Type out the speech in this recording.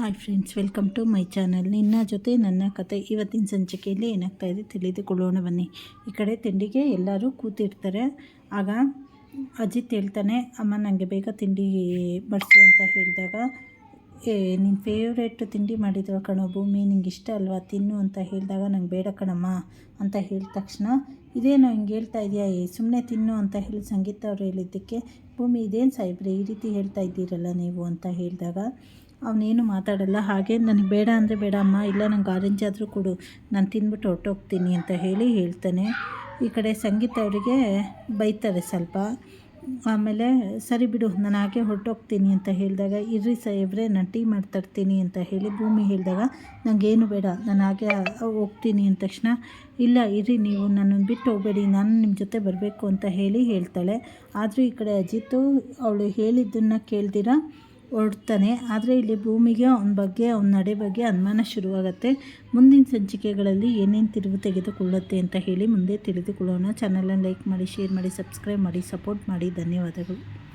Hi friends welcome to my channel ನಿನ್ನ ಜೊತೆ ನನ್ನ ಕತೆ ಇವತ್ತಿನ ಸಂಚಿಕೆಯಲ್ಲಿ ಏನಾಗ್ತಾ ಇದೆ ತಿಳಿದುಕೊಳ್ಳೋಣ ಬನ್ನಿ. ಈ ಕಡೆ ತಿಂಡಿಗೆ ಎಲ್ಲರೂ ಕೂತಿರ್ತಾರೆ. ಆಗ ಅಜಿತ್ ಹೇಳ್ತಾನೆ, ಅಮ್ಮ ನನಗೆ ಬೇಗ ತಿಂಡಿ ಬಡಿಸು ಅಂತ ಹೇಳಿದಾಗ ಏ ನಿನ್ನ ಫೇವ್ರೇಟ್ ತಿಂಡಿ ಮಾಡಿದ್ವ ಕಣೋ ಭೂಮಿ ನಿಂಗೆ ಇಷ್ಟ ಅಲ್ವಾ? ತಿನ್ನು ಅಂತ ಹೇಳಿದಾಗ ನಂಗೆ ಬೇಡ ಕಣಮ್ಮ ಅಂತ ಹೇಳಿದ ತಕ್ಷಣ, ಇದೇನು ಹಿಂಗೆ ಹೇಳ್ತಾ ಇದೆಯಾ? ಸುಮ್ಮನೆ ತಿನ್ನು ಅಂತ ಹೇಳಿ ಸಂಗೀತ ಅವ್ರು ಹೇಳಿದ್ದಕ್ಕೆ, ಭೂಮಿ ಇದೇನು ಸಾಯಿಬ್ರೆ ಈ ರೀತಿ ಹೇಳ್ತಾ ಇದ್ದೀರಲ್ಲ ನೀವು ಅಂತ ಹೇಳಿದಾಗ, ಅವನೇನು ಮಾತಾಡಲ್ಲ. ಹಾಗೆ ನನಗೆ ಬೇಡ ಅಂದರೆ ಬೇಡ ಅಮ್ಮ, ಇಲ್ಲ ನಂಗೆ ಆರೆಂಜ್ ಆದರೂ ಕೊಡು, ನಾನು ತಿಂದ್ಬಿಟ್ಟು ಹೊರ್ಟೋಗ್ತೀನಿ ಅಂತ ಹೇಳಿ ಹೇಳ್ತಾನೆ. ಈ ಕಡೆ ಸಂಗೀತ ಅವರಿಗೆ ಬೈತಾರೆ ಸ್ವಲ್ಪ. ಆಮೇಲೆ ಸರಿ ಬಿಡು, ನಾನು ಹಾಗೆ ಹೊರಟೋಗ್ತೀನಿ ಅಂತ ಹೇಳಿದಾಗ, ಇರ್ರಿ ಸಾಹೇಬ್ರೆ, ನಾನು ಟೀ ಮಾಡ್ತಾಡ್ತೀನಿ ಅಂತ ಹೇಳಿ ಭೂಮಿ ಹೇಳಿದಾಗ ನನಗೇನು ಬೇಡ, ನಾನು ಹಾಗೆ ಹೋಗ್ತೀನಿ ಅಂದ ತಕ್ಷಣ, ಇಲ್ಲ ಇರ್ರಿ, ನೀವು ನನ್ನನ್ನು ಬಿಟ್ಟು ಹೋಗಬೇಡಿ, ನಾನು ನಿಮ್ಮ ಜೊತೆ ಬರಬೇಕು ಅಂತ ಹೇಳಿ ಹೇಳ್ತಾಳೆ. ಆದರೂ ಈ ಕಡೆ ಅಜಿತ್ತು ಅವಳು ಹೇಳಿದ್ದನ್ನು ಕೇಳ್ದಿರ? ಹೊರಡ್ತಾನೆ ಆದರೆ ಇಲ್ಲಿ ಭೂಮಿಗೆ, ಅವನ ಬಗ್ಗೆ, ಅವನ ನಡೆ ಬಗ್ಗೆ ಅನುಮಾನ ಶುರುವಾಗುತ್ತೆ. ಮುಂದಿನ ಸಂಚಿಕೆಗಳಲ್ಲಿ ಏನೇನು ತಿರುವು ತೆಗೆದುಕೊಳ್ಳುತ್ತೆ ಅಂತ ಹೇಳಿ ಮುಂದೆ ತಿಳಿದುಕೊಳ್ಳೋಣ. ಚಾನಲನ್ನು ಲೈಕ್ ಮಾಡಿ ಶೇರ್ ಮಾಡಿ ಸಬ್ಸ್ಕ್ರೈಬ್ ಮಾಡಿ ಸಪೋರ್ಟ್ ಮಾಡಿ. ಧನ್ಯವಾದಗಳು.